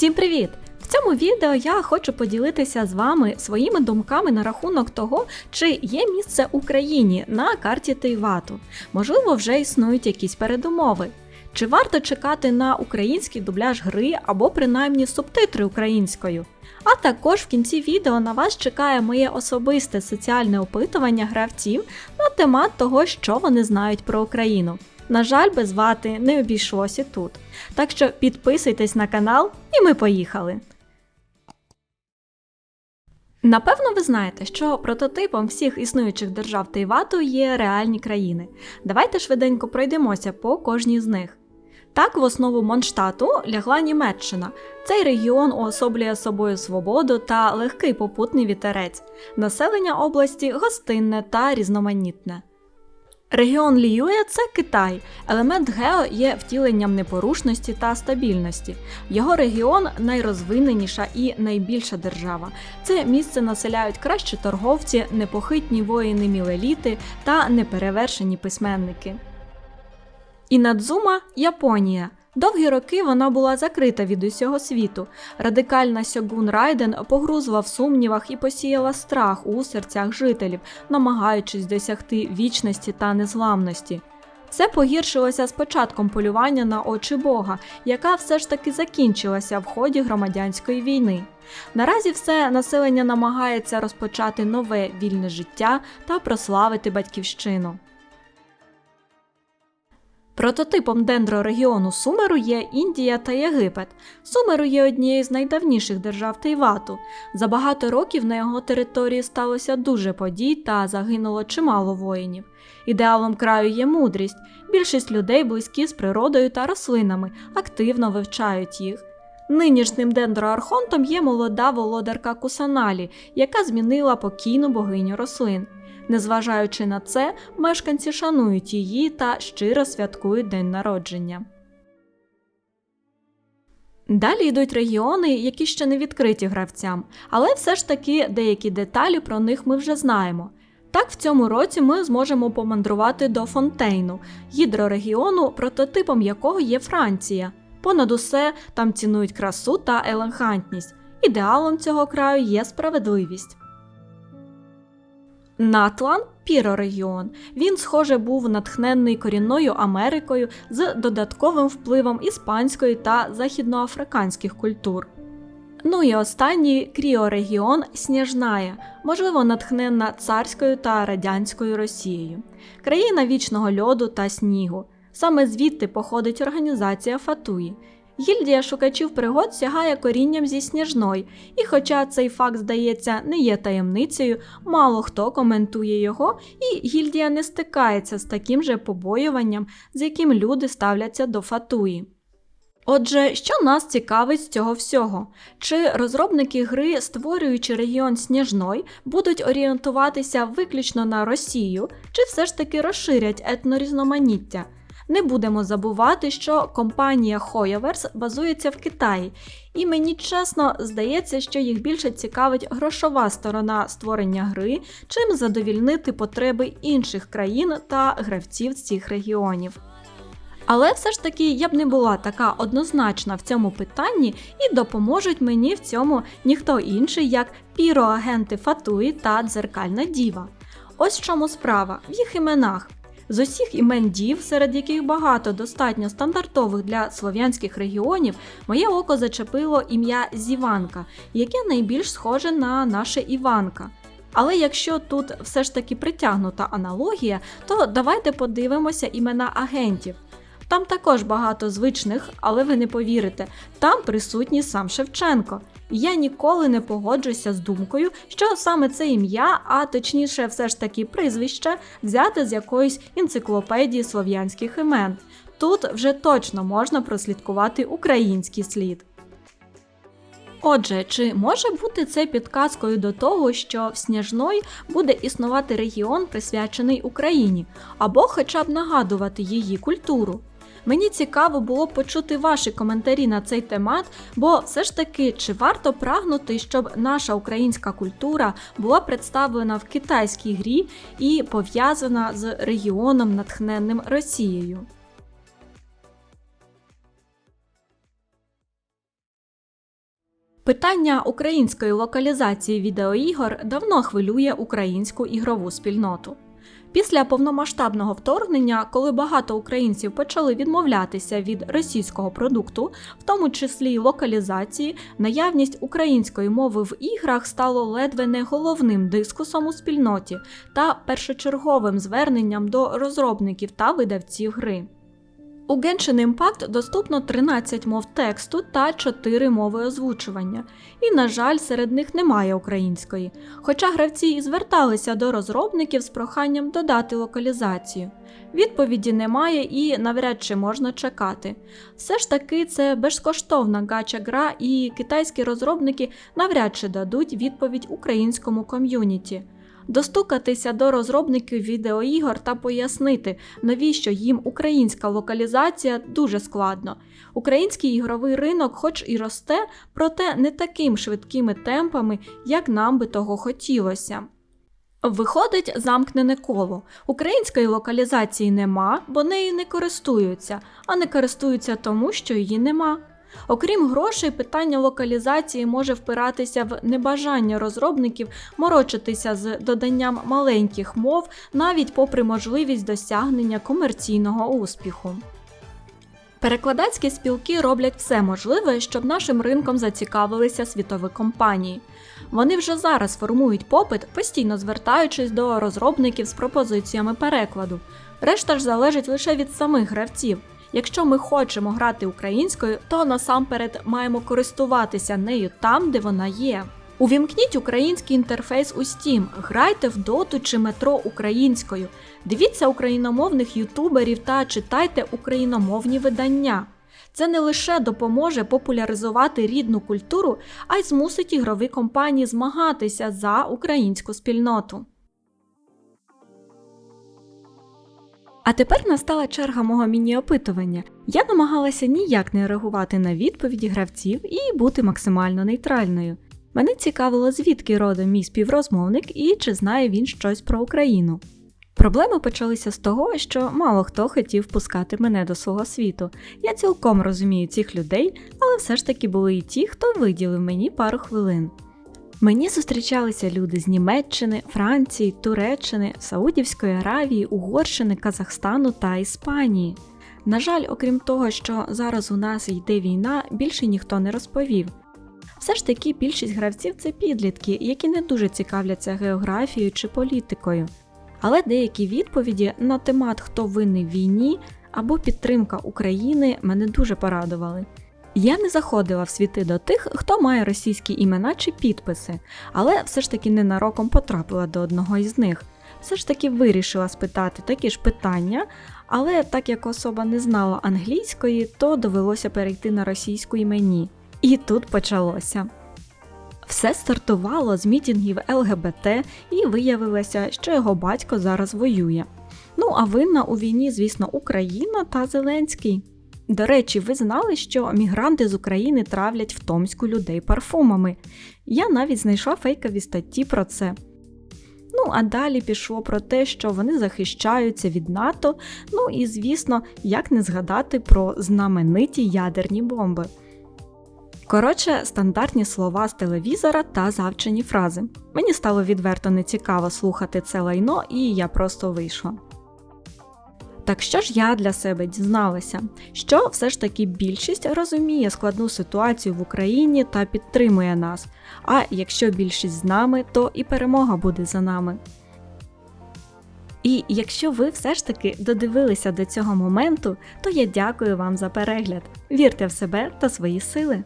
Всім привіт! В цьому відео я хочу поділитися з вами своїми думками на рахунок того, чи є місце Україні на карті Тейвату. Можливо, вже існують якісь передумови. Чи варто чекати на український дубляж гри або принаймні субтитри українською? А також в кінці відео на вас чекає моє особисте соціальне опитування гравців на темат того, що вони знають про Україну. На жаль, без вати не обійшлося тут. Так що підписуйтесь на канал, і ми поїхали. Напевно, ви знаєте, що прототипом всіх існуючих держав Тейвату є реальні країни. Давайте швиденько пройдемося по кожній з них. Так, в основу Монштату лягла Німеччина. Цей регіон уособлює собою свободу та легкий попутний вітерець. Населення області гостинне та різноманітне. Регіон Ліює це Китай. Елемент Гео є втіленням непорушності та стабільності. Його регіон найрозвиненіша і найбільша держава. Це місце населяють кращі торговці, непохитні воїни мілеліти та неперевершені письменники. Інадзума Японія. Довгі роки вона була закрита від усього світу. Радикальна Сьогун Райден погрузла в сумнівах і посіяла страх у серцях жителів, намагаючись досягти вічності та незламності. Це погіршилося з початком полювання на очі Бога, яка все ж таки закінчилася в ході громадянської війни. Наразі все населення намагається розпочати нове вільне життя та прославити батьківщину. Прототипом дендрорегіону Сумеру є Індія та Єгипет. Сумеру є однією з найдавніших держав Тейвату. За багато років на його території сталося дуже подій та загинуло чимало воїнів. Ідеалом краю є мудрість. Більшість людей близькі з природою та рослинами, активно вивчають їх. Нинішнім дендроархонтом є молода володарка Кусаналі, яка змінила покійну богиню рослин. Незважаючи на це, мешканці шанують її та щиро святкують день народження. Далі йдуть регіони, які ще не відкриті гравцям, але все ж таки деякі деталі про них ми вже знаємо. Так, в цьому році ми зможемо помандрувати до Фонтейну, гідрорегіону, прототипом якого є Франція. Понад усе там цінують красу та елегантність. Ідеалом цього краю є справедливість. Натлан пірорегіон. Він, схоже, був натхнений корінною Америкою з додатковим впливом іспанської та західноафриканських культур. Ну і останній кріорегіон Сніжная, можливо, натхненна царською та радянською Росією, країна вічного льоду та снігу. Саме звідти походить організація Фатуї. Гільдія шукачів пригод сягає корінням зі сніжної, і хоча цей факт, здається, не є таємницею, мало хто коментує його, і гільдія не стикається з таким же побоюванням, з яким люди ставляться до фатуї. Отже, що нас цікавить з цього всього? Чи розробники гри, створюючи регіон Сніжной, будуть орієнтуватися виключно на Росію, чи все ж таки розширять етнорізноманіття? Не будемо забувати, що компанія Hoyoverse базується в Китаї, і мені чесно здається, що їх більше цікавить грошова сторона створення гри, чим задовільнити потреби інших країн та гравців з цих регіонів. Але все ж таки я б не була така однозначна в цьому питанні і допоможуть мені в цьому ніхто інший, як піроагенти Фатуї та Дзеркальна Діва. Ось в чому справа в їх іменах. З усіх імен дів, серед яких багато достатньо стандартових для слов'янських регіонів, моє око зачепило ім'я Зіванка, яке найбільш схоже на наше Іванка. Але якщо тут все ж таки притягнута аналогія, то давайте подивимося імена агентів. Там також багато звичних, але ви не повірите, там присутній сам Шевченко. Я ніколи не погоджуся з думкою, що саме це ім'я, а точніше, все ж таки прізвище, взяте з якоїсь енциклопедії слов'янських імен. Тут вже точно можна прослідкувати український слід. Отже, чи може бути це підказкою до того, що в Сніжної буде існувати регіон, присвячений Україні, або хоча б нагадувати її культуру? Мені цікаво було почути ваші коментарі на цей темат, бо все ж таки, чи варто прагнути, щоб наша українська культура була представлена в китайській грі і пов'язана з регіоном, натхненним Росією? Питання української локалізації відеоігор давно хвилює українську ігрову спільноту. Після повномасштабного вторгнення, коли багато українців почали відмовлятися від російського продукту, в тому числі й локалізації, наявність української мови в іграх стало ледве не головним дискусом у спільноті та першочерговим зверненням до розробників та видавців гри. У Genshin Impact доступно 13 мов тексту та 4 мови озвучування, і, на жаль, серед них немає української, хоча гравці і зверталися до розробників з проханням додати локалізацію. Відповіді немає і навряд чи можна чекати. Все ж таки, це безкоштовна гача гра, і китайські розробники навряд чи дадуть відповідь українському ком'юніті. Достукатися до розробників відеоігор та пояснити, навіщо їм українська локалізація дуже складно. Український ігровий ринок, хоч і росте, проте не таким швидкими темпами, як нам би того хотілося. Виходить замкнене коло. Української локалізації нема, бо нею не користуються, а не користуються тому, що її нема. Окрім грошей, питання локалізації може впиратися в небажання розробників морочитися з доданням маленьких мов навіть попри можливість досягнення комерційного успіху. Перекладацькі спілки роблять все можливе, щоб нашим ринком зацікавилися світові компанії. Вони вже зараз формують попит, постійно звертаючись до розробників з пропозиціями перекладу. Решта ж залежить лише від самих гравців. Якщо ми хочемо грати українською, то насамперед маємо користуватися нею там, де вона є. Увімкніть український інтерфейс у Steam, грайте в доту чи метро українською, дивіться україномовних ютуберів та читайте україномовні видання. Це не лише допоможе популяризувати рідну культуру, а й змусить ігрові компанії змагатися за українську спільноту. А тепер настала черга мого міні-опитування. Я намагалася ніяк не реагувати на відповіді гравців і бути максимально нейтральною. Мене цікавило, звідки родом мій співрозмовник і чи знає він щось про Україну. Проблеми почалися з того, що мало хто хотів пускати мене до свого світу. Я цілком розумію цих людей, але все ж таки були і ті, хто виділив мені пару хвилин. Мені зустрічалися люди з Німеччини, Франції, Туреччини, Саудівської Аравії, Угорщини, Казахстану та Іспанії. На жаль, окрім того, що зараз у нас йде війна, більше ніхто не розповів. Все ж таки більшість гравців це підлітки, які не дуже цікавляться географією чи політикою. Але деякі відповіді на темат, хто винний в війні або підтримка України мене дуже порадували. Я не заходила в світи до тих, хто має російські імена чи підписи, але все ж таки ненароком потрапила до одного із них. Все ж таки вирішила спитати такі ж питання, але так як особа не знала англійської, то довелося перейти на російську імені. І тут почалося. Все стартувало з мітінгів ЛГБТ і виявилося, що його батько зараз воює. Ну а винна у війні, звісно, Україна та Зеленський. До речі, ви знали, що мігранти з України травлять в Томську людей парфумами. Я навіть знайшла фейкові статті про це. Ну, а далі пішло про те, що вони захищаються від НАТО. Ну і, звісно, як не згадати про знамениті ядерні бомби. Коротше, стандартні слова з телевізора та завчені фрази. Мені стало відверто нецікаво слухати це лайно, і я просто вийшла. Так що ж я для себе дізналася, що все ж таки більшість розуміє складну ситуацію в Україні та підтримує нас. А якщо більшість з нами, то і перемога буде за нами. І якщо ви все ж таки додивилися до цього моменту, то я дякую вам за перегляд. Вірте в себе та свої сили.